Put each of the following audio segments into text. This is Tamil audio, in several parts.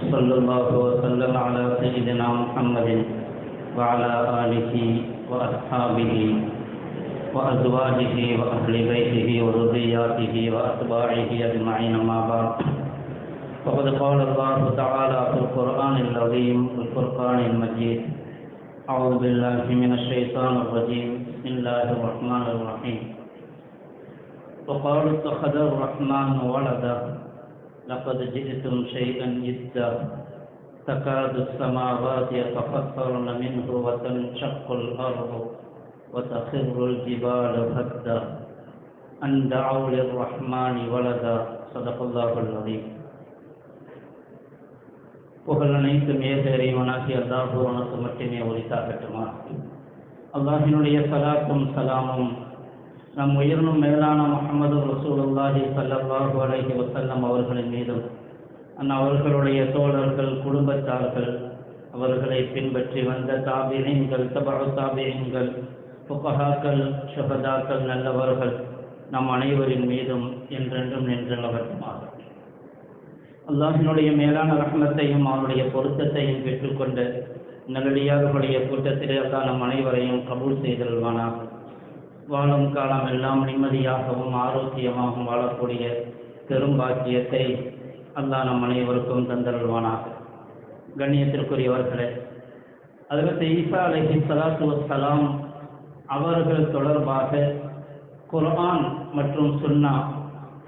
صلى الله وسلم على سيدنا محمد وعلى آله وأصحابه وأزواجه وأهل بيته وذرياته وأتباعه أجمعين ما بعد. فقد قال الله تعالى في القرآن العظيم والفرقان المجيد أعوذ بالله من الشيطان الرجيم. بسم الله الرحمن الرحيم. وقالوا اتخذ الرحمن ولدا. لقد جئتم شيئا جدا تكاد السماوات يتفطرن منه وتنشق الأرض وتخر الجبال هدا أن دعوا للرحمن ولدا صدق الله العظيم புகழ் அனைத்தும் ஏக இறைவனாகி அல்லாஹு உனக்கு மட்டுமே உரித்தாகட்டுமா அல்லாஹினுடைய சலாத்தும் சலாமும் நம் உயிரினும் மேலான முகமது ரசூலுல்லாஹி ஸல்லல்லாஹு அலஹி வசல்லம் அவர்களின் மீதும் அந் அவர்களுடைய தோழர்கள் குடும்பத்தார்கள் அவர்களை பின்பற்றி வந்த தாபியங்கள் தபு தாபியங்கள் புகஹாக்கள் சுகதாக்கள் நல்லவர்கள் நம் அனைவரின் மீதும் என்றென்றும் நின்றவட்டுமாக அல்லாஹினுடைய மேலான ரகணத்தையும் அவனுடைய பொருத்தத்தையும் பெற்றுக்கொண்ட நல்லடியார்களுடைய கூட்டத்திலே அல்லாஹ் நம் அனைவரையும் கபூல் செய்தல்வானாகும் வாழும் காலம் எல்லாம் நிம்மதியாகவும் ஆரோக்கியமாகவும் வாழக்கூடிய பெரும்பாக்கியத்தை அல்லாஹ் நம் அனைவருக்கும் தந்தருள்வானாக. கண்ணியத்திற்குரியவர்களே அதற்கு ஈசா அலஹி சலாத்து வசலாம் அவர்கள் தொடர்பாக குர்ஆன் மற்றும் சுன்னா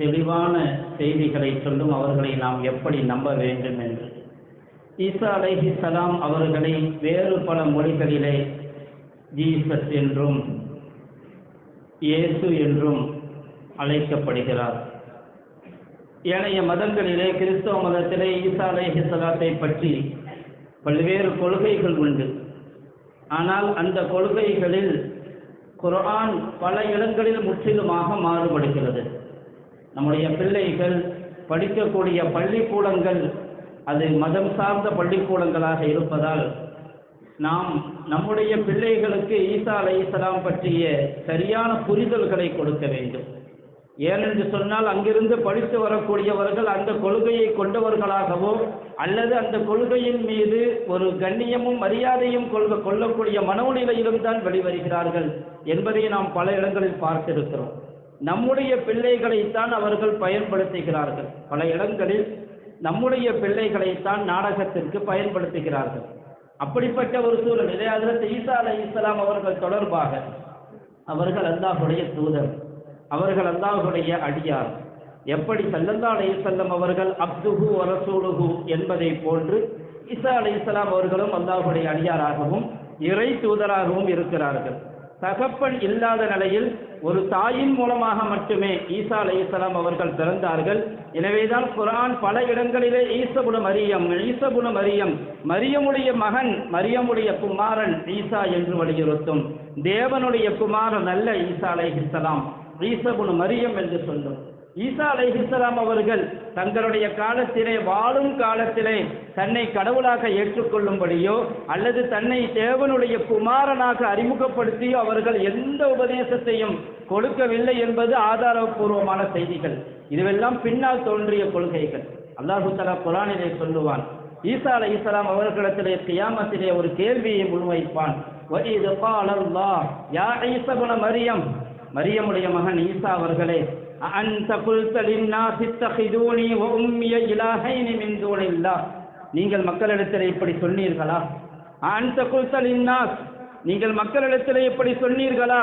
தெளிவான செய்திகளை சொல்லும் அவர்களை நாம் எப்படி நம்ப வேண்டும் என்று. ஈசா அலஹி சலாம் அவர்களை வேறு பல மொழிகளிலே ஜீசஸ் என்றும் இயேசு என்றும் அழைக்கப்படுகிறார். ஏனைய மதங்களிலே கிறிஸ்தவ மதத்திலே ஈசா அலைஹி சலாத்தை பற்றி பல்வேறு கொள்கைகள் உண்டு. ஆனால் அந்த கொள்கைகளில் குரான் பல இடங்களில் முற்றிலுமாக மாறுபடுகிறது. நம்முடைய பிள்ளைகள் படிக்கக்கூடிய பள்ளிக்கூடங்கள் அது மதம் சார்ந்த பள்ளிக்கூடங்களாக இருப்பதால் நாம் நம்முடைய பிள்ளைகளுக்கு ஈசா அலை இஸ்லாம் பற்றிய சரியான புரிதல்களை கொடுக்க வேண்டும். ஏனென்று சொன்னால் அங்கிருந்து படித்து வரக்கூடியவர்கள் அந்த கொள்கையை கொண்டவர்களாகவோ அல்லது அந்த கொள்கையின் மீது ஒரு கண்ணியமும் மரியாதையும் கொள்க கொள்ளக்கூடிய மனோநிலையிலும் தான் வெளிவருகிறார்கள் என்பதை நாம் பல இடங்களில் பார்த்திருக்கிறோம். நம்முடைய பிள்ளைகளைத்தான் அவர்கள் பயன்படுத்துகிறார்கள். பல இடங்களில் நம்முடைய பிள்ளைகளைத்தான் நாடகத்திற்கு பயன்படுத்துகிறார்கள். அப்படிப்பட்ட ஒரு சூழலிலே அதில் ஈசா அலை இஸ்லாம் அவர்கள் தொடர்பாக அவர்கள் அல்லாஹுடைய தூதர் அவர்கள் அல்லாஹுடைய அடியார். எப்படி சல்லல்லா அலை செல்லம் அவர்கள் அப்துஹு அரசூலுஹு என்பதை போன்று ஈசா அலை இஸ்லாம் அவர்களும் அல்லாஹுடைய அடியாராகவும் இறை தூதராகவும் இருக்கிறார்கள். தகப்பன் இல்லாத நிலையில் ஒரு தாயின் மூலமாக மட்டுமே ஈசா அலை அவர்கள் பிறந்தார்கள். எனவேதான் குரான் பல இடங்களிலே ஈசபுல மரியம் ஈசபுல மரியம் மரியமுடைய மகன் மரியமுடைய குமாரன் ஈசா என்று வலியுறுத்தும். தேவனுடைய குமாரன் அல்ல ஈசா அலை ஈசபுல மரியம் என்று சொல்லும். ஈசா அலைஹிஸ்லாம் அவர்கள் தங்களுடைய காலத்திலே வாழும் காலத்திலே தன்னை கடவுளாக ஏற்றுக்கொள்ளும்படியோ அல்லது தன்னை தேவனுடைய குமாரனாக அறிமுகப்படுத்தியோ அவர்கள் எந்த உபதேசத்தையும் கொடுக்கவில்லை என்பது ஆதாரபூர்வமான செய்திகள். இதுவெல்லாம் பின்னால் தோன்றிய கொள்கைகள். அல்லாஹு தலா குரானிலே சொல்லுவான் ஈசா அலை இஸ்லாம் அவர்களிடத்திலே கியாமத்திலே ஒரு கேள்வியை முன்வைப்பான். மரியம்? மரியமுடைய மகன் ஈசா அவர்களே أأنت قلت للناس اتخذوني وأمي إلهين من دون الله நீங்கள் மக்களிடத்தில் இப்படி சொன்னீர்களா அந்த குல்தலின்னாஸ் நீங்கள் மக்களிடத்தில் இப்படி சொன்னீர்களா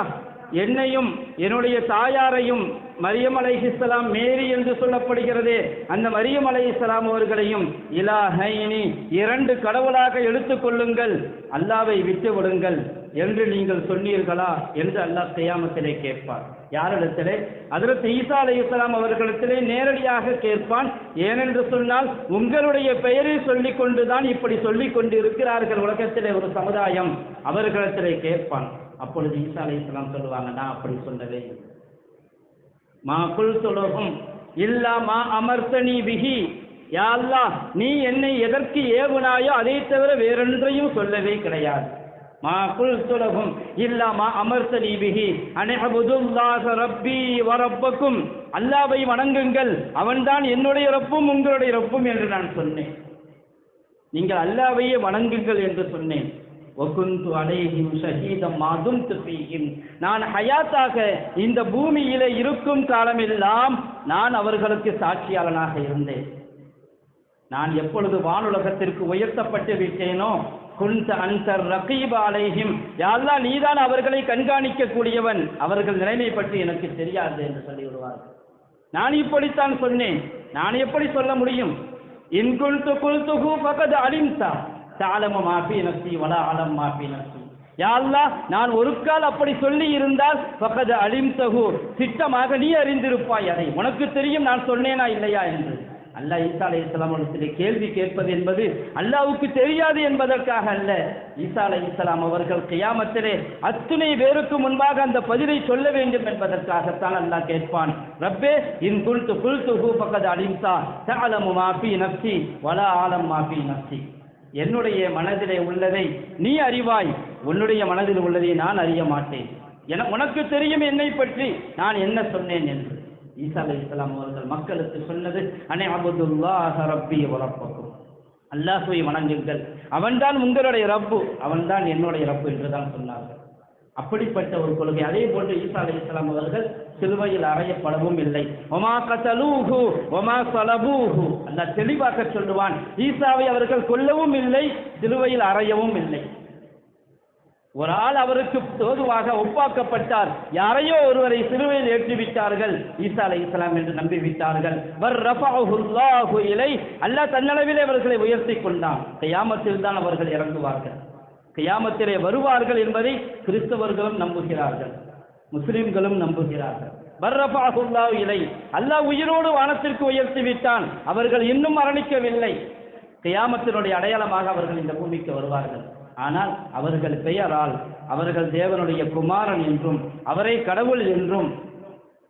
என்னையும் என்னுடைய தாயாரையும் மரியம் அலைஹிஸ்லாம் மேரி என்று சொல்லப்படுகிறது அந்த மரியம் அலைஹிஸ்லாம் அவர்களையும் இலாஹைனி இரண்டு கடவுளாக எடுத்துக்கொள்ளுங்கள் அல்லாவை விட்டு விடுங்கள் என்று நீங்கள் சொன்னீர்களா என்று அல்லாஹ் செய்யாமத்திலே கேட்பார் யாரிடத்திலே? அதற்கு ஈசா அலி இஸ்லாம் அவர்களிடத்திலே நேரடியாக கேட்பான். ஏனென்று சொன்னால் உங்களுடைய பெயரை சொல்லிக் கொண்டுதான் இப்படி சொல்லிக் கொண்டு இருக்கிறார்கள் உலகத்திலே ஒரு சமுதாயம். அவர்களிடத்திலே கேட்பான். அப்பொழுது ஈசா அலி இஸ்லாம் சொல்லுவாங்க நான் அப்படி சொல்லவே மா குல் தொலகும் இல்லா மா அமர்த்தனி விஹி யா நீ என்னை எதற்கு ஏவுனாயோ அதை தவிர வேறொன்றையும் சொல்லவே கிடையாது. மா குல் தொலகும் இல்லா மா அமர்த்தனி பிஹி. அனஹபுதுல்லாஹ ரப்பி வரப்பக்கும் அல்லாவை வணங்குங்கள். அவன்தான் என்னுடைய ரப்பும் உங்களுடைய ரப்பும் என்று நான் சொன்னேன். நீங்கள் அல்லாவையே வணங்குங்கள் என்று சொன்னேன். ஒகுந்து அலைஹிம் ஷஹீதம் மாதும் துஃபீஹிம் நான் ஹயாத்தாக இந்த பூமியிலே இருக்கும் காலமெல்லாம் நான் அவர்களுக்கு சாட்சியாளனாக இருந்தேன். நான் எப்பொழுது வானுலகத்திற்கு உயர்த்தப்பட்டு விட்டேனோ குந்த அன்சர் ரகீப் அலைஹிம். யாழ்லா நீதான் அவர்களை கண்காணிக்க கூடியவன் அவர்கள் நிலைமை பற்றி எனக்கு தெரியாது என்று சொல்லிவிடுவார்கள். நான் இப்படித்தான் சொன்னேன். நான் எப்படி சொல்ல முடியும்? இன் குல்துகு பகது அலிம்சா சாலம தாலம மாஃபி நஃப்சி வலா அலம் மாஃபி நஃப்சி யா நான் ஒரு கால் அப்படி சொல்லி இருந்தால் பகது அலிம்சகு திட்டமாக நீ அறிந்திருப்பாய் அதை. உனக்கு தெரியும் நான் சொன்னேனா இல்லையா என்று. அல்லாஹ் ஈசா அலை இஸ்லாமிடத்திலே கேள்வி கேட்பது என்பது அல்லாவுக்கு தெரியாது என்பதற்காக அல்ல. ஈசா அலை இஸ்லாம் அவர்கள் கியாமத்திலே அத்துணை பேருக்கு முன்பாக அந்த பதிலை சொல்ல வேண்டும் என்பதற்காகத்தான் அல்லாஹ் கேட்பான். ரப்பே இன் குல்து குல்து ஹூ பக்கத் அலிம்சா தஅலமு மாபி நப்சி வலா ஆலம் மாபி நப்சி என்னுடைய மனதிலே உள்ளதை நீ அறிவாய். உன்னுடைய மனதில் உள்ளதை நான் அறிய மாட்டேன். என உனக்கு தெரியும் என்னை பற்றி நான் என்ன சொன்னேன் என்று. ஈசா அலி இஸ்லாம் அவர்கள் மக்களுக்கு சொன்னது அனே அபுதுல்லாஹ ரப்பி வளர்ப்பக்கும் அல்லாஹுவை வணங்குங்கள். அவன்தான் உங்களுடைய ரப்பு அவன்தான் என்னுடைய ரப்பு என்று தான் சொன்னார்கள். அப்படிப்பட்ட ஒரு கொள்கை. அதே போன்று ஈசா அலி இஸ்லாம் அவர்கள் சிலுவையில் அறையப்படவும் இல்லை. ஒமா கதலூஹு ஒமா சலபூஹு. அல்லாஹ் தெளிவாக சொல்லுவான் ஈசாவை அவர்கள் கொல்லவும் இல்லை சிலுவையில் அறையவும் இல்லை. ஒரு ஆள் அவருக்கு தோதுவாக ஒப்பாக்கப்பட்டார் யாரையோ ஒருவரை சிறுவையில் ஏற்றி விட்டார்கள் ஈசா அலை இஸ்லாம் என்று நம்பி விட்டார்கள் வர் ரஃபாஹுல்லாஹு இலை. அல்லாஹ் தன்னளவிலே அவர்களை உயர்த்தி கொண்டான். கையாமத்தில் தான் அவர்கள் இறங்குவார்கள். கையாமத்திலே வருவார்கள் என்பதை கிறிஸ்தவர்களும் நம்புகிறார்கள். முஸ்லிம்களும் நம்புகிறார்கள். வர் இலை. அல்லாஹ் உயிரோடு வானத்திற்கு உயர்த்தி விட்டான். அவர்கள் இன்னும் மரணிக்கவில்லை. கையாமத்தினுடைய அடையாளமாக அவர்கள் இந்த பூமிக்கு வருவார்கள். ஆனால் அவர்கள் பெயரால் அவர்கள் தேவனுடைய குமாரன் என்றும் அவரை கடவுள் என்றும்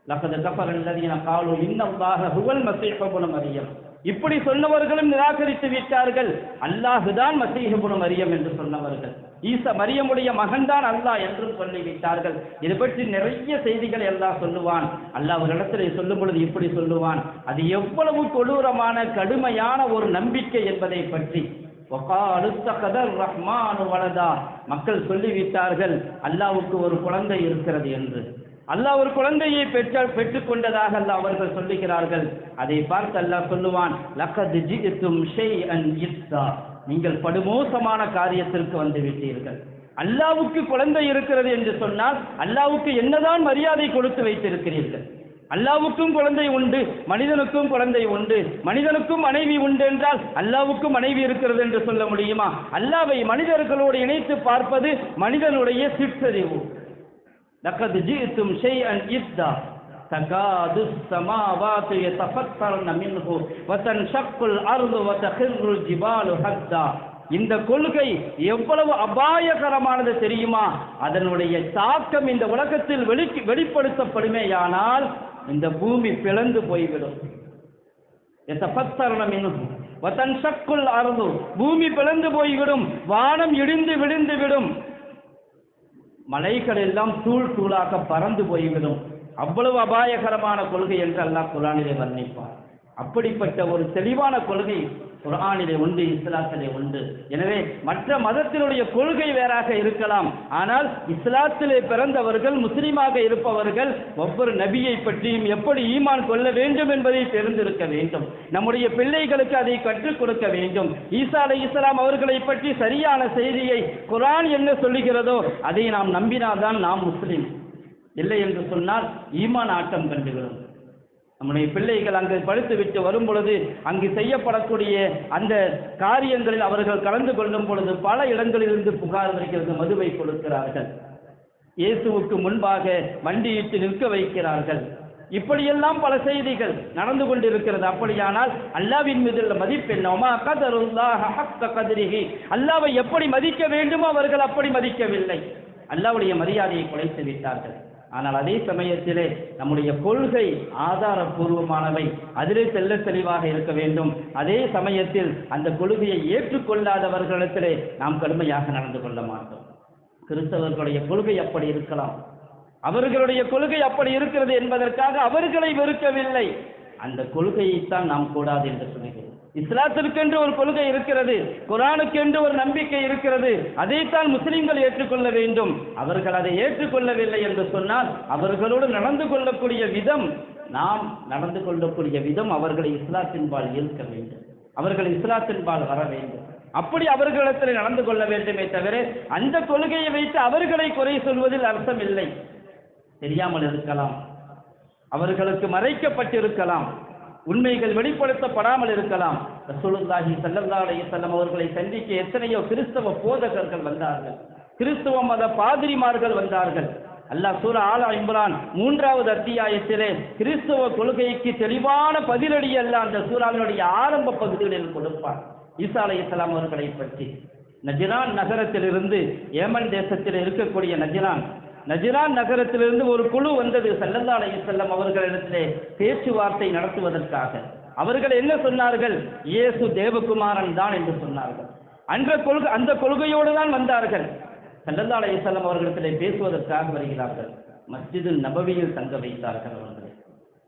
லக்கது கஃபர் அல்லதீன காலு இன்னல்லாஹ புகழ் மசீஹபுன மரியம். இப்படி சொன்னவர்களும் நிராகரித்து விட்டார்கள். அல்லாஹுதான் மசீஹபுன அறியம் என்று சொன்னவர்கள். ஈசா மரியமுடைய மகன்தான் அல்லாஹ் என்றும் சொல்லிவிட்டார்கள் இது பற்றி நிறைய செய்திகள் எல்லாம் சொல்லுவான். அல்லாஹ் ஒரு இடத்துல சொல்லும் பொழுது இப்படி சொல்லுவான். அது எவ்வளவு கொடூரமான கடுமையான ஒரு நம்பிக்கை என்பதை பற்றி ரஹ்மானு வலதா மக்கள் சொல்லிவிட்டார்கள் அல்லாவுக்கு ஒரு குழந்தை இருக்கிறது என்று. அல்லாஹ் ஒரு குழந்தையை பெற்ற பெற்றுக்கொண்டதாக அல்ல அவர்கள் சொல்லுகிறார்கள். அதை பார்த்து அல்லாஹ் சொல்லுவான் லக்கத் ஜிஇத்தும் அன் இத்தா நீங்கள் படுமோசமான காரியத்திற்கு வந்து விட்டீர்கள். அல்லாவுக்கு குழந்தை இருக்கிறது என்று சொன்னால் அல்லாவுக்கு என்னதான் மரியாதை கொடுத்து வைத்திருக்கிறீர்கள்? அல்லாவுக்கும் குழந்தை உண்டு மனிதனுக்கும் குழந்தை உண்டு மனிதனுக்கும் மனைவி உண்டு என்றால் அல்லாவுக்கும் மனைவி இருக்கிறது என்று சொல்ல முடியுமா அல்லாவை மனிதர்களோடு இணைத்து பார்ப்பது மனிதனுடைய சிற்றறிவு லக்கது ஜீத்தும் ஷைஅன் இத்தா تكاد السماوات يتفطرن منه وتنشق الأرض وتخر الجبال هدا இந்த கொள்கை எவ்வளவு அபாயகரமானது தெரியுமா அதனுடைய தாக்கம் இந்த உலகத்தில் வெளி வெளிப்படுத்தப்படுமேயானால் இந்த பூமி பிளந்து போய்விடும். எத்தபத்தரணம் என்னும் வத்தன் சக்குள் அறுது பூமி பிளந்து போய்விடும். வானம் இடிந்து விழுந்து விடும். மலைகள் எல்லாம் தூள் தூளாக பறந்து போய்விடும். அவ்வளவு அபாயகரமான கொள்கை என்று அல்லாஹ் குரானிலே வர்ணிப்பார். அப்படிப்பட்ட ஒரு தெளிவான கொள்கை குரானிலே உண்டு இஸ்லாத்திலே உண்டு. எனவே மற்ற மதத்தினுடைய கொள்கை வேறாக இருக்கலாம். ஆனால் இஸ்லாத்திலே பிறந்தவர்கள் முஸ்லீமாக இருப்பவர்கள் ஒவ்வொரு நபியை பற்றியும் எப்படி ஈமான் கொள்ள வேண்டும் என்பதை தெரிந்திருக்க வேண்டும். நம்முடைய பிள்ளைகளுக்கு அதை கற்றுக் கொடுக்க வேண்டும். ஈசா அலை இஸ்லாம் அவர்களை பற்றி சரியான செய்தியை குரான் என்ன சொல்லுகிறதோ அதை நாம் நம்பினால்தான் நாம் முஸ்லீம். இல்லை என்று சொன்னால் ஈமான் ஆட்டம் கண்டுகிறோம் நம்முடைய பிள்ளைகள் அங்கு படித்துவிட்டு வரும் பொழுது அங்கு செய்யப்படக்கூடிய அந்த காரியங்களில் அவர்கள் கலந்து கொள்ளும் பொழுது பல இடங்களிலிருந்து புகார் வருகிறது மதுவை கொடுக்கிறார்கள். இயேசுவுக்கு முன்பாக வண்டியிட்டு நிற்க வைக்கிறார்கள். இப்படியெல்லாம் பல செய்திகள் நடந்து கொண்டிருக்கிறது. அப்படியானால் அல்லாவின் மீது உள்ள மதிப்பெண்ணோமா கதிரிகி அல்லாவை எப்படி மதிக்க வேண்டுமோ அவர்கள் அப்படி மதிக்கவில்லை. அல்லாவுடைய மரியாதையை குலைத்து விட்டார்கள் ஆனால் அதே சமயத்திலே நம்முடைய கொள்கை ஆதாரபூர்வமானவை. அதிலே செல்ல தெளிவாக இருக்க வேண்டும். அதே சமயத்தில் அந்த கொள்கையை ஏற்றுக்கொள்ளாதவர்களிடத்திலே நாம் கடுமையாக நடந்து கொள்ள மாட்டோம். கிறிஸ்தவர்களுடைய கொள்கை அப்படி இருக்கலாம். அவர்களுடைய கொள்கை அப்படி இருக்கிறது என்பதற்காக அவர்களை வெறுக்கவில்லை. அந்த கொள்கையைத்தான் நாம் கூடாது என்று சொல்கிறோம் இஸ்லாத்திற்கென்று ஒரு கொள்கை இருக்கிறது குரானுக்கென்று ஒரு நம்பிக்கை இருக்கிறது. அதைத்தான் முஸ்லிம்கள் ஏற்றுக்கொள்ள வேண்டும். அவர்கள் அதை ஏற்றுக்கொள்ளவில்லை என்று சொன்னால் அவர்களோடு நடந்து கொள்ளக்கூடிய விதம் நாம் நடந்து கொள்ளக்கூடிய விதம் அவர்களை இஸ்லாத்தின்பால் ஈர்க்க வேண்டும். அவர்கள் இஸ்லாத்தின்பால் வர வேண்டும். அப்படி அவர்களிடத்தில் நடந்து கொள்ள வேண்டுமே தவிர அந்த கொள்கையை வைத்து அவர்களை குறை சொல்வதில் அர்த்தம் இல்லை. தெரியாமல் இருக்கலாம். அவர்களுக்கு மறைக்கப்பட்டிருக்கலாம். உண்மைகள் வெளிப்படுத்தப்படாமல் இருக்கலாம். ரசூலுல்லாஹி ஸல்லல்லாஹு அலைஹி வஸல்லம் அவர்களை சந்திக்க எத்தனையோ கிறிஸ்தவ போதகர்கள் வந்தார்கள். கிறிஸ்தவ மத பாதிரிமார்கள் வந்தார்கள். அல்லாஹ் சூரா ஆலா இம்ரான் மூன்றாவது அத்தியாயத்திலே கிறிஸ்தவ கொள்கைக்கு தெளிவான பதிலடி அல்ல அந்த சூறாவினுடைய ஆரம்ப பகுதிகளில் கொடுப்பார். ஈசா அலைஹிஸ்ஸலாம் அவர்களை பற்றி. நஜிரான் நகரத்திலிருந்து ஏமன் தேசத்தில் இருக்கக்கூடிய நஜிரான் நஜிரான் நகரத்திலிருந்து ஒரு குழு வந்தது சல்லல்லா செல்லம் அவர்களிடத்திலே பேச்சுவார்த்தை நடத்துவதற்காக. அவர்கள் என்ன சொன்னார்கள்? இயேசு தேவகுமாரன் தான் என்று சொன்னார்கள். அன்ற கொள்கை அந்த கொள்கையோடு தான் வந்தார்கள். சல்லல்லா செல்லம் அவர்களிடத்திலே பேசுவதற்காக வருகிறார்கள். மஸ்ஜிதில் நபவியில் தங்க வைத்தார்கள் அவர்கள்.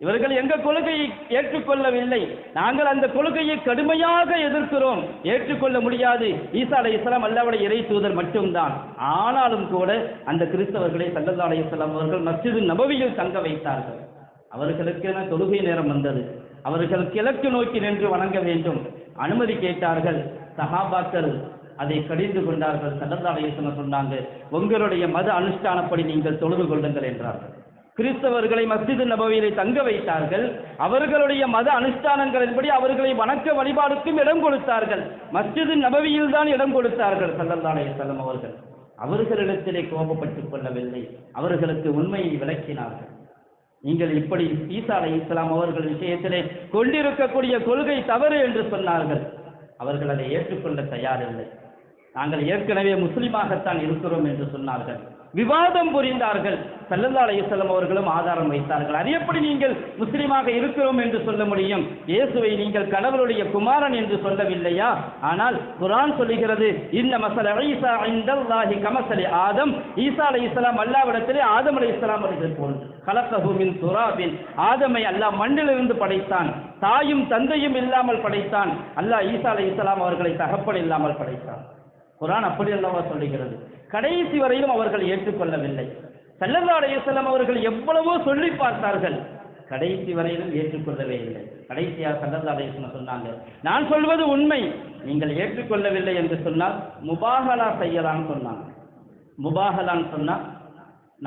இவர்கள் எங்க கொள்கையை ஏற்றுக்கொள்ளவில்லை. நாங்கள் அந்த கொள்கையை கடுமையாக எதிர்க்கிறோம். ஏற்றுக்கொள்ள முடியாது. ஈசா அலை இஸ்லாம் அல்லாவுடைய இறை தூதர் மட்டும்தான். ஆனாலும் கூட அந்த கிறிஸ்தவர்களை சல்லல்லா அலை இஸ்லாம் அவர்கள் மஸ்ஜிது நபவியில் தங்க வைத்தார்கள். அவர்களுக்கென தொழுகை நேரம் வந்தது. அவர்கள் கிழக்கு நோக்கி நின்று வணங்க வேண்டும். அனுமதி கேட்டார்கள். சஹாபாக்கள் அதை கடிந்து கொண்டார்கள். சல்லல்லா அலை இஸ்லாம் சொன்னாங்க உங்களுடைய மத அனுஷ்டானப்படி நீங்கள் தொழுது கொள்ளுங்கள் என்றார்கள். கிறிஸ்தவர்களை மஸ்ஜிது நபவியிலே தங்க வைத்தார்கள். அவர்களுடைய மத அனுஷ்டானங்களின்படி அவர்களை வணக்க வழிபாடுக்கும் இடம் கொடுத்தார்கள். மஸ்ஜிது நபவியில் தான் இடம் கொடுத்தார்கள் சல்லல்லா செல்லம் அவர்கள். அவர்களிடத்திலே கோபப்பட்டுக் கொள்ளவில்லை. அவர்களுக்கு உண்மையை விளக்கினார்கள். நீங்கள் இப்படி ஈசா அலை இஸ்லாம் அவர்கள் விஷயத்திலே கொண்டிருக்கக்கூடிய கொள்கை தவறு என்று சொன்னார்கள். அவர்கள் அதை ஏற்றுக்கொள்ள தயாரில்லை. நாங்கள் ஏற்கனவே முஸ்லிமாகத்தான் இருக்கிறோம் என்று சொன்னார்கள். விவாதம் புரிந்தார்கள். சல்லல்லா அலைஹிஸ்ஸலாம் அவர்களும் ஆதாரம் வைத்தார்கள். அது எப்படி நீங்கள் முஸ்லீமாக இருக்கிறோம் என்று சொல்ல முடியும்? இயேசுவை நீங்கள் கடவுளுடைய குமாரன் என்று சொல்லவில்லையா? ஆனால் குரான் சொல்லுகிறது இந்த மசல ஈசா இந்தல்லாஹி கமசலி ஆதம். ஈசா அலை இஸ்லாம் அல்லாவிடத்திலே ஆதம் அலைஹிஸ்ஸலாம் அவர்கள் போன்று கலக்கஹு துராபின். ஆதமை அல்லாஹ் மண்ணிலிருந்து படைத்தான். தாயும் தந்தையும் இல்லாமல் படைத்தான். அல்லாஹ் ஈசா அலைஹிஸ்ஸலாம் அவர்களை தகப்பல் இல்லாமல் படைத்தான். குரான் அப்படி அல்லவா சொல்லுகிறது? கடைசி வரையிலும் அவர்கள் ஏற்றுக்கொள்ளவில்லை. சல்லல்லா அலைஹிஸ்ஸலாம் அவர்கள் எவ்வளவோ சொல்லி பார்த்தார்கள். கடைசி வரையிலும் ஏற்றுக்கொள்ளவே இல்லை. கடைசியாக சல்லல்லா சொன்னாங்க நான் சொல்வது உண்மை. நீங்கள் ஏற்றுக்கொள்ளவில்லை என்று சொன்னால் முபாகலா செய்யலாம்னு சொன்னாங்க. முபாகலான்னு சொன்னால்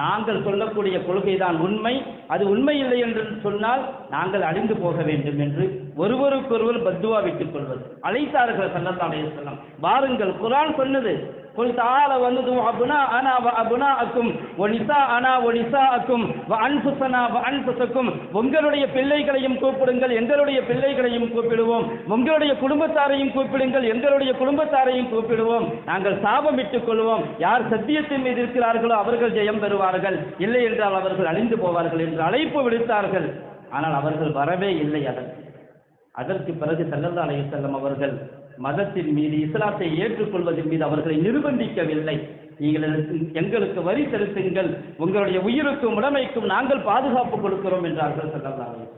நாங்கள் சொல்லக்கூடிய கொள்கைதான் உண்மை. அது உண்மை இல்லை என்று சொன்னால் நாங்கள் அழிந்து போக வேண்டும் என்று ஒருவருக்கொருவர் பத்துவா விட்டுக் கொள்வது. அழைத்தார்கள் சல்லல்லா அலைஹிஸ்ஸலாம் வாருங்கள் குரான் சொன்னது قل تعالى وندعو أبناءنا وأبناءكم ونساءنا ونساءكم وأنفسنا وأنفسكم உங்களுடைய பிள்ளைகளையும் கூப்பிடுங்கள் எங்களுடைய பிள்ளைகளையும் கூப்பிடுவோம் உங்களுடைய குடும்பத்தாரையும் கூப்பிடுங்கள் எங்களுடைய குடும்பத்தாரையும் கூப்பிடுவோம் நாங்கள் சாபமிட்டுக் கொள்வோம் யார் சத்தியத்தின் மீது இருக்கிறார்களோ அவர்கள் ஜெயம் பெறுவார்கள் இல்லை என்றால் அவர்கள் அழிந்து போவார்கள் என்று அழைப்பு விடுத்தார்கள் ஆனால் அவர்கள் வரவே இல்லை அதற்கு அதற்கு பிறகு சல்லல்லா அலைஹிஸ்ஸலாம் அவர்கள் மதத்தின் மீது இஸ்லாத்தை ஏற்றுக்கொள்வதன் மீது அவர்களை நிர்பந்திக்கவில்லை. நீங்கள் எங்களுக்கு வரி செலுத்துங்கள் உங்களுடைய உயிருக்கும் உடமைக்கும் நாங்கள் பாதுகாப்பு கொடுக்கிறோம் என்றார்கள் சொல்லலாம்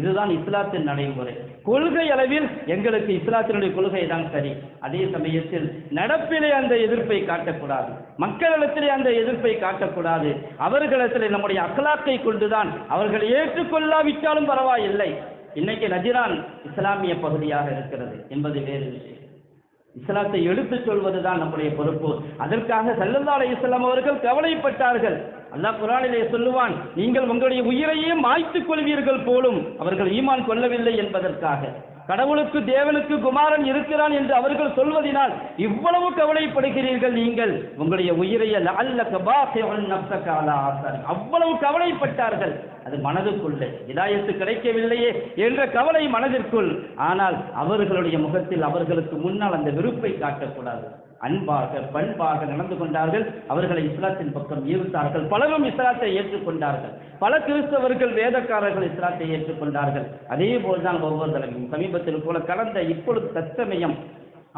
இதுதான் இஸ்லாத்தின் நடைமுறை. கொள்கை அளவில் எங்களுக்கு இஸ்லாத்தினுடைய கொள்கை தான் சரி. அதே சமயத்தில் நடப்பிலே அந்த எதிர்ப்பை காட்டக்கூடாது. மக்களிடத்திலே அந்த எதிர்ப்பை காட்டக்கூடாது. அவர்களிடத்திலே நம்முடைய அக்கலாக்கை கொண்டுதான் அவர்கள் ஏற்றுக்கொள்ளாவிட்டாலும் பரவாயில்லை. இன்னைக்கு நஜிரான் இஸ்லாமிய பகுதியாக இருக்கிறது என்பது வேறு விஷயம். இஸ்லாத்தை எடுத்துச் சொல்வதுதான் நம்முடைய பொறுப்பு. அதற்காக சல்லல்லா இஸ்லாம் அவர்கள் கவலைப்பட்டார்கள். அல்லாஹ் குரானிலே சொல்லுவான் நீங்கள் உங்களுடைய உயிரையே மாய்த்துக் கொள்வீர்கள் போலும் அவர்கள் ஈமான் கொள்ளவில்லை என்பதற்காக. கடவுளுக்கு தேவனுக்கு குமாரன் இருக்கிறான் என்று அவர்கள் சொல்வதினால் இவ்வளவு கவலைப்படுகிறீர்கள் நீங்கள். உங்களுடைய உயிரைய அவ்வளவு கவலைப்பட்டார்கள். அது மனதுக்குள்ளே. இதாயத்து கிடைக்கவில்லையே என்ற கவலை மனதிற்குள். ஆனால் அவர்களுடைய முகத்தில் அவர்களுக்கு முன்னால் அந்த வெறுப்பை காட்டக்கூடாது. அன்பாக பண்பாக நடந்து கொண்டார்கள். அவர்களை இஸ்லாத்தின் பக்கம் ஈர்த்தார்கள் பலரும் இஸ்லாத்தை ஏற்றுக்கொண்டார்கள். பல கிறிஸ்தவர்கள் வேதக்காரர்கள் இஸ்லாத்தை ஏற்றுக்கொண்டார்கள். அதே போல்தான் ஒவ்வொரு தடவையும் சமீபத்தில் போல கடந்த இப்பொழுது தற்சமயம்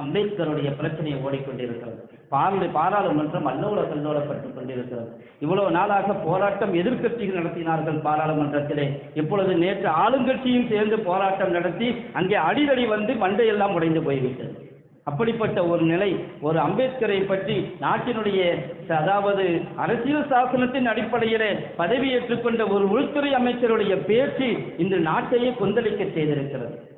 அம்பேத்கருடைய பிரச்சனையை ஓடிக்கொண்டிருக்கிறது. பார்வை பாராளுமன்றம் அல்லோல கல்லோலப்பட்டுக் கொண்டிருக்கிறது. இவ்வளவு நாளாக போராட்டம் எதிர்க்கட்சிகள் நடத்தினார்கள் பாராளுமன்றத்திலே. இப்பொழுது நேற்று ஆளுங்கட்சியும் சேர்ந்து போராட்டம் நடத்தி அங்கே அடிதடி வந்து மண்டையெல்லாம் உடைந்து போய்விட்டது. அப்படிப்பட்ட ஒரு நிலை ஒரு அம்பேத்கரை பற்றி நாட்டினுடைய அதாவது அரசியல் சாசனத்தின் அடிப்படையிலே பதவி ஏற்றுக்கொண்ட ஒரு உள்துறை அமைச்சருடைய பேச்சு இந்த நாட்டையே கொந்தளிக்க செய்திருக்கிறது.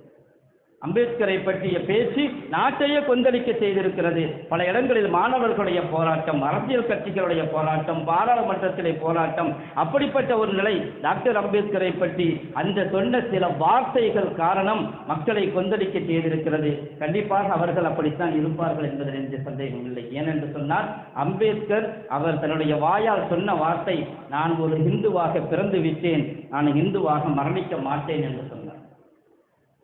அம்பேத்கரை பற்றிய பேச்சு நாட்டையே கொந்தளிக்க செய்திருக்கிறது. பல இடங்களில் மாணவர்களுடைய போராட்டம் அரசியல் கட்சிகளுடைய போராட்டம் பாராளுமன்றத்திலே போராட்டம் அப்படிப்பட்ட ஒரு நிலை டாக்டர் அம்பேத்கரை பற்றி அந்த சொன்ன சில வார்த்தைகள் காரணம் மக்களை கொந்தளிக்க செய்திருக்கிறது. கண்டிப்பாக அவர்கள் அப்படித்தான் இருப்பார்கள் என்பதில் எந்த சந்தேகம் இல்லை. ஏனென்று சொன்னால் அம்பேத்கர் அவர் தன்னுடைய வாயால் சொன்ன வார்த்தை நான் ஒரு இந்துவாக பிறந்து விட்டேன் நான் இந்துவாக மரணிக்க மாட்டேன் என்று சொன்னார்.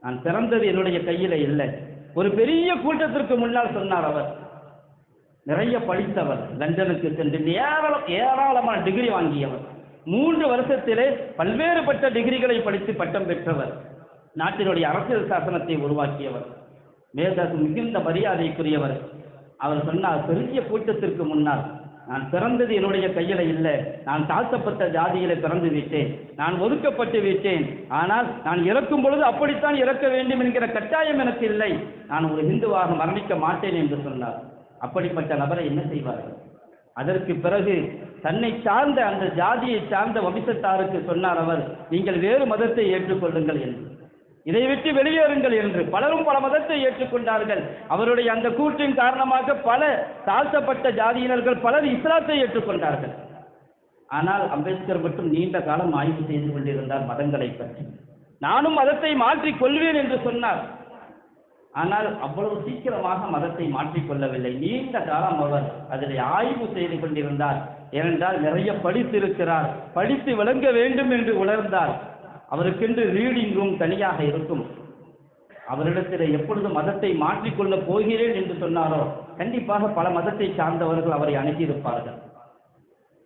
நான் பிறந்தது என்னுடைய கையில இல்லை. ஒரு பெரிய கூட்டத்திற்கு முன்னால் சொன்னார் அவர். நிறைய படித்தவர். லண்டனுக்கு சென்று ஏராளம் ஏராளமான டிகிரி வாங்கியவர். மூன்று வருஷத்திலே பல்வேறுபட்ட டிகிரிகளை படித்து பட்டம் பெற்றவர். நாட்டினுடைய அரசியல் சாசனத்தை உருவாக்கியவர். மேதாசு மிகுந்த மரியாதைக்குரியவர். அவர் சொன்னார் பெரிய கூட்டத்திற்கு முன்னால் நான் பிறந்தது என்னுடைய கையில இல்லை. நான் தாழ்த்தப்பட்ட ஜாதியில பிறந்து விட்டேன். நான் ஒதுக்கப்பட்டு விட்டேன். ஆனால் நான் இறக்கும் பொழுது அப்படித்தான் இறக்க வேண்டும் என்கிற கட்டாயம் எனக்கு இல்லை. நான் ஒரு ஹிந்துவாக மரணிக்க மாட்டேன் என்று சொன்னார். அப்படிப்பட்ட நபரை என்ன செய்வார்கள்? அதற்கு பிறகு தன்னை சார்ந்த அந்த ஜாதியை சார்ந்த வம்சத்தாருக்கு சொன்னார் அவர் நீங்கள் வேறு மதத்தை ஏற்றுக்கொள்ளுங்கள் என்று. இதை விட்டு வெளியேறுங்கள் என்று பலரும் பல மதத்தை ஏற்றுக்கொண்டார்கள். அவருடைய அந்த கூற்றின் காரணமாக பல தாழ்த்தப்பட்ட ஜாதியினர்கள் பலர் இஸ்லாத்தை ஏற்றுக்கொண்டார்கள். ஆனால் அம்பேத்கர் மட்டும் நீண்ட காலம் ஆய்வு செய்து கொண்டிருந்தார் மதங்களை பற்றி. நானும் மதத்தை மாற்றிக் கொள்வேன் என்று சொன்னார். ஆனால் அவ்வளவு சீக்கிரமாக மதத்தை மாற்றிக் கொள்ளவில்லை. நீண்ட காலம் அவர் அதில் ஆய்வு செய்து கொண்டிருந்தார். ஏனென்றால் நிறைய படித்திருக்கிறார். படித்து விளங்க வேண்டும் என்று உணர்ந்தார். அவருக்கென்று ரீடிங் ரூம் தனியாக இருக்கும். அவரிடத்தில் எப்பொழுது மதத்தை மாற்றிக்கொள்ளப் போகிறேன் என்று சொன்னாரோ கண்டிப்பாக பல மதத்தை சார்ந்தவர்கள் அவரை அணுகியிருப்பார்கள்.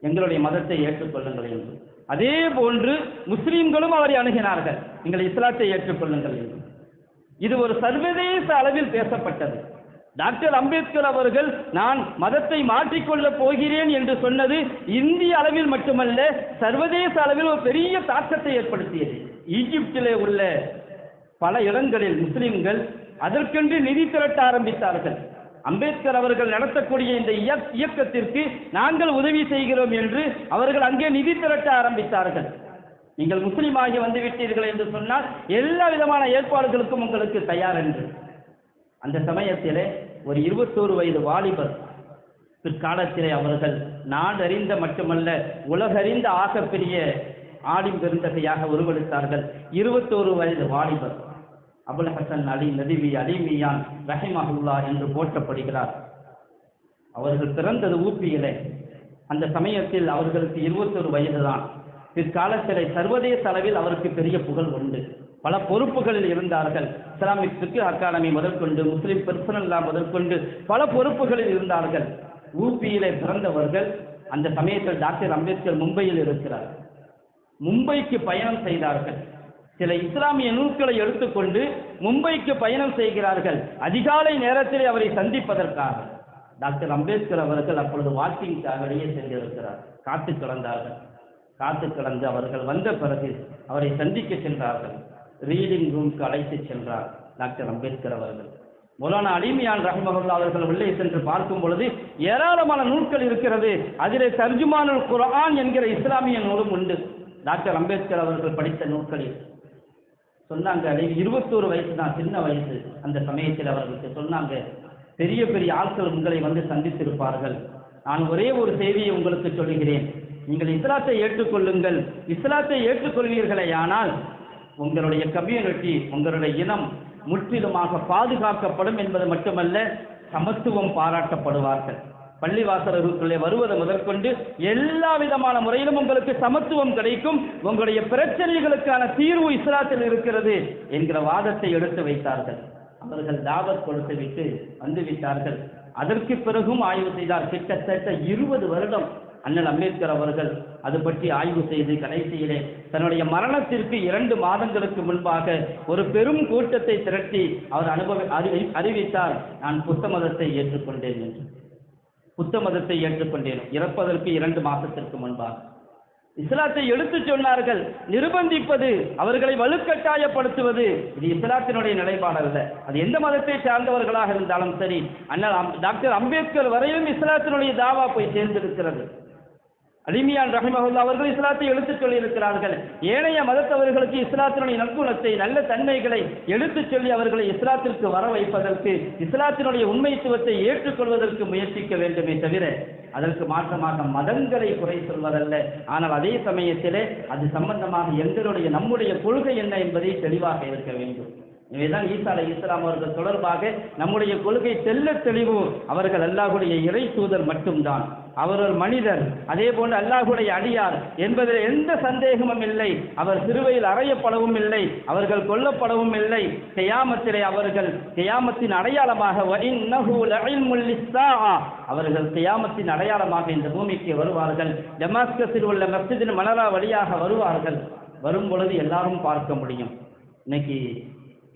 எங்களுடைய மதத்தை ஏற்றுக்கொள்ளுங்கள் என்று. அதே போன்று முஸ்லீம்களும் அவரை அணுகினார்கள். நீங்கள் இஸ்லாத்தை ஏற்றுக்கொள்ளுங்கள் என்று. இது ஒரு சர்வதேச அளவில் பேசப்பட்டது. டாக்டர் அம்பேத்கர் அவர்கள் நான் மதத்தை மாற்றிக்கொள்ளப் போகிறேன் என்று சொன்னது இந்திய அளவில் மட்டுமல்ல சர்வதேச அளவில் ஒரு பெரிய தாக்கத்தை ஏற்படுத்தியது. ஈஜிப்டிலே உள்ள பல இடங்களில் முஸ்லிம்கள் அதற்கென்று நிதி திரட்ட ஆரம்பித்தார்கள். அம்பேத்கர் அவர்கள் நடத்தக்கூடிய இந்த இயக்- இயக்கத்திற்கு நாங்கள் உதவி செய்கிறோம் என்று அவர்கள் அங்கே நிதி திரட்ட ஆரம்பித்தார்கள். நீங்கள் முஸ்லீமாகி வந்துவிட்டீர்கள் என்று சொன்னால் எல்லா விதமான ஏற்பாடுகளுக்கும் உங்களுக்கு தயார் என்று. அந்த சமயத்திலே ஒரு இருபத்தோரு வயது வாலிபர் பிற்காலத்திலே அவர்கள் நாடறிந்த மட்டுமல்ல உலகறிந்த ஆகப்பெரிய ஆடிம் பெருந்தகையாக உருவெடுத்தார்கள். இருபத்தோரு வயது வாலிபர் அபுல் ஹசன் அலி நதிவி அலிமியான் ரஹிமஹுல்லா என்று போற்றப்படுகிறார். அவர்கள் பிறந்தது ஊப்பியிலே அந்த சமயத்தில் அவர்களுக்கு இருபத்தொரு வயதுதான். பிற்காலத்திலே சர்வதேச அளவில் அவருக்கு பெரிய புகழ் உண்டு. பல பொறுப்புகளில் இருந்தார்கள். இஸ்லாமிக் சிக்கு அகாடமி முதற்கொண்டு முஸ்லீம் பெர்சனல்லா முதற்கொண்டு பல பொறுப்புகளில் இருந்தார்கள். ஊபியிலே பிறந்தவர்கள் அந்த சமயத்தில் டாக்டர் அம்பேத்கர் மும்பையில் இருக்கிறார். மும்பைக்கு பயணம் செய்தார்கள். சில இஸ்லாமிய நூல்களை எடுத்துக்கொண்டு மும்பைக்கு பயணம் செய்கிறார்கள். அதிகாலை நேரத்தில் அவரை சந்திப்பதற்காக. டாக்டர் அம்பேத்கர் அவர்கள் அப்பொழுது வாக்கிங்காக வெளியே சென்றிருக்கிறார். காத்து கலந்தார்கள் காத்து கலந்து அவர்கள் வந்த பிறகு அவரை சந்திக்க சென்றார்கள். ரீடிங் ரூம்க்கு அழைத்து சென்றார் டாக்டர் அம்பேத்கர் அவர்கள். மௌலானா அலிமியான் ரஹ்மஹுல்லா அவர்கள் உள்ளே சென்று பார்க்கும் பொழுது ஏராளமான நூல்கள் இருக்கிறது. அதிலே தர்ஜுமானுல் குரான் என்கிற இஸ்லாமிய நூலும் உண்டு. டாக்டர் அம்பேத்கர் அவர்கள் படித்த நூல்களில் சொன்னாங்க அலி இருபத்தோரு வயசு தான் சின்ன வயசு. அந்த சமயத்தில் அவர்களுக்கு சொன்னாங்க பெரிய பெரிய ஆட்கள் உங்களை வந்து சந்தித்திருப்பார்கள். நான் ஒரே ஒரு செய்தியை உங்களுக்கு சொல்லுகிறேன். நீங்கள் இஸ்லாத்தை ஏற்றுக்கொள்ளுங்கள். இஸ்லாத்தை ஏற்றுக்கொள்வீர்களே ஆனால் உங்களுடைய கம்யூனிட்டி உங்களுடைய இனம் முற்றிலுமாக பாதுகாக்கப்படும் என்பது மட்டுமல்ல சமத்துவம் பாராட்டப்படுவார்கள். பள்ளிவாசலர்களுக்குள்ளே வருவது முதற்கொண்டு எல்லா விதமான முறையிலும் உங்களுக்கு சமத்துவம் கிடைக்கும். உங்களுடைய பிரச்சனைகளுக்கான தீர்வு இஸ்லாத்தில் இருக்கிறது என்கிற வாதத்தை எடுத்து வைத்தார்கள். அவர்கள் தாவத் கொடுத்து விட்டு வந்துவிட்டார்கள். அதற்கு பிறகும் ஆய்வு செய்தார். கிட்டத்தட்ட இருபது வருடம் அண்ணல் அம்பேத்கர் அவர்கள் அது பற்றி ஆய்வு செய்து கடைசியிலே தன்னுடைய மரணத்திற்கு இரண்டு மாதங்களுக்கு முன்பாக ஒரு பெரும் கூட்டத்தை திரட்டி அவர் அனுபவ அறிவி அறிவித்தார். நான் புத்த மதத்தை ஏற்றுக்கொண்டேன் என்று. புத்த மதத்தை ஏற்றுக்கொண்டேன். இறப்பதற்கு இரண்டு மாதத்திற்கு முன்பாக. இஸ்லாத்தை எடுத்துச் சொன்னார்கள். நிர்பந்திப்பது அவர்களை வலுக்கட்டாயப்படுத்துவது இது இஸ்லாத்தினுடைய நிலைப்பாடல்ல அது எந்த மதத்தை சார்ந்தவர்களாக இருந்தாலும் சரி அண்ணல் அம்- டாக்டர் அம்பேத்கர் வரையிலும் இஸ்லாத்தினுடைய தாவா போய் சேர்ந்திருக்கிறது. அலிமியான் ரஹிமஹுல்லா அவர்கள் இஸ்லாத்தை எடுத்துச் சொல்லியிருக்கிறார்கள். ஏனைய மதத்தவர்களுக்கு இஸ்லாத்தினுடைய நற்குணத்தை நல்ல தன்மைகளை எடுத்துச் சொல்லி அவர்களை இஸ்லாத்திற்கு வர வைப்பதற்கு இஸ்லாத்தினுடைய உண்மைத்துவத்தை ஏற்றுக்கொள்வதற்கு முயற்சிக்க வேண்டுமே தவிர அதற்கு மாற்றமாக மதங்களை குறை சொல்வதல்ல. ஆனால் அதே சமயத்திலே அது சம்பந்தமாக எங்களுடைய நம்முடைய கொள்கை என்ன என்பதை தெளிவாக இருக்க வேண்டும். இவைதான் ஈசா அலை இஸ்லாம் அவர்கள் தொடர்பாக நம்முடைய கொள்கை தெல்ல தெளிவு அவர்கள் அல்லாஹுடைய இறை தூதர் மட்டும்தான். அவர் ஒரு மனிதர் அதே போன்று அல்லாஹுடைய அடியார் என்பதில் எந்த சந்தேகமும் இல்லை. அவர் சிறுவையில் அறையப்படவும் இல்லை அவர்கள் கொல்லப்படவும் இல்லை. கியாமத்திலே அவர்கள் கியாமத்தின் அடையாளமாக அவர்கள் கியாமத்தின் அடையாளமாக இந்த பூமிக்கு வருவார்கள். டமாஸ்கஸில் உள்ள மஸ்ஜிதின் மணலா வழியாக வருவார்கள். வரும் பொழுது எல்லாரும் பார்க்க முடியும். இன்னைக்கு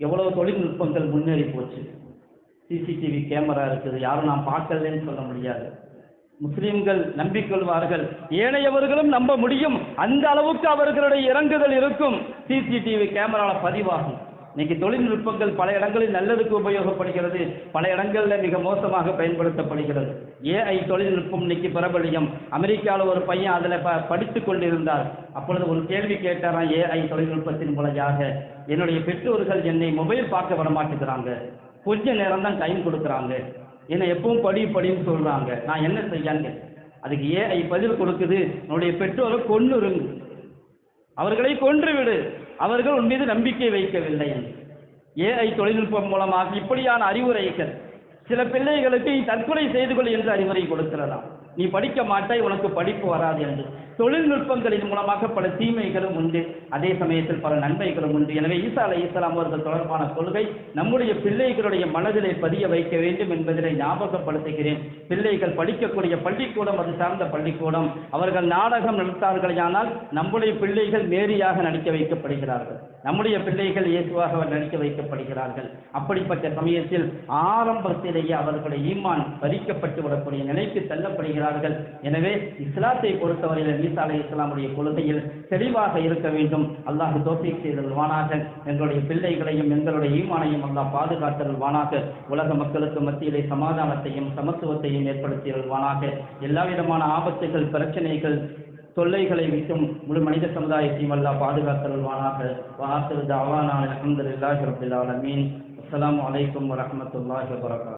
எவ்வளவு தொழில்நுட்பங்கள் முன்னேறி போச்சு. சிசிடிவி கேமரா இருக்குது யாரும் நான் பார்க்கலன்னு சொல்ல முடியாது. முஸ்லிம்கள் நம்பிக்கொள்வார்கள் ஏனையவர்களும் நம்ப முடியும். அந்த அளவுக்கு அவர்களுடைய இறங்குதல் இருக்கும். சிசிடிவி கேமராவில் பதிவாகும். இன்னைக்கு தொழில்நுட்பங்கள் பல இடங்களில் நல்லதுக்கு உபயோகப்படுகிறது. பல இடங்களில் மிக மோசமாக பயன்படுத்தப்படுகிறது. ஏஐ தொழில்நுட்பம் இன்னைக்கு பிரபலியம். அமெரிக்காவில் ஒரு பையன் அதில் ப படித்து கொண்டிருந்தார். அப்பொழுது ஒரு கேள்வி கேட்டாராம் ஏஐ தொழில்நுட்பத்தின் மூலையாக என்னுடைய பெற்றோர்கள் என்னை மொபைல் பார்க்க விட மாட்டேங்கிறாங்க. கொஞ்ச நேரம் தான் டைம் கொடுக்குறாங்க. என்னை எப்பவும் படி படின்னு சொல்கிறாங்க நான் என்ன செய்யாங்க அதுக்கு ஏஐ பதில் கொடுக்குது. உன்னுடைய பெற்றோரை கொன்னுருங்க. அவர்களை கொன்று விடு அவர்கள் உன் மீது நம்பிக்கை வைக்கவில்லை. என்று ஏஐ தொழில்நுட்பம் மூலமாக இப்படியான அறிவுரைகள் சில பிள்ளைகளுக்கு தற்கொலை செய்து கொள் என்று அறிவுரை கொடுக்கிறதா நீ படிக்க மாட்டாய் உனக்கு படிப்பு வராது என்று. தொழில்நுட்பங்களின் மூலமாக பல தீமைகளும் உண்டு. அதே சமயத்தில் பல நன்மைகளும் உண்டு. எனவே ஈசா அலை இஸ்லாம் அவர்கள் தொடர்பான கொள்கை நம்முடைய பிள்ளைகளுடைய மனதிலே பதிய வைக்க வேண்டும் என்பதை ஞாபகப்படுத்துகிறேன். பிள்ளைகள் படிக்கக்கூடிய பள்ளிக்கூடம் அது சார்ந்த பள்ளிக்கூடம். அவர்கள் நாடகம் நடத்தார்களானால் நம்முடைய பிள்ளைகள் மேரியாக நடிக்க வைக்கப்படுகிறார்கள். நம்முடைய பிள்ளைகள் இயேசுவாக நடிக்க வைக்கப்படுகிறார்கள். அப்படிப்பட்ட சமயத்தில் ஆரம்பத்திலேயே அவர்களுடைய ஈமான் பறிக்கப்பட்டு விடக்கூடிய நிலைக்கு தள்ளப்படுகிறார்கள். எனவே இஸ்லாத்தை பொறுத்தவரையில் ஈசா அலை இஸ்லாமுடைய கொள்கையில் தெளிவாக இருக்க வேண்டும். அல்லாஹ் தோஃபிக் செய்தல்வானாக எங்களுடைய பிள்ளைகளையும் எங்களுடைய ஈமானையும் அல்லாஹ் பாதுகாத்தல்வானாக உலக மக்களுக்கு மத்தியிலே சமாதானத்தையும் சமத்துவத்தையும் ஏற்படுத்தியல்வானாக எல்லா விதமான ஆபத்துகள் பிரச்சனைகள் தொல்லைகளை விட்டும் முழு மனித சமுதாயத்தையும் அல்லாஹ் பாதுகாத்தல்வானாக வாசல் தாவான அலமதுல்லாஹி ரபில் ஆலமீன். அஸ்ஸலாமு அலைக்கும் வரஹ்மத்துல்லாஹி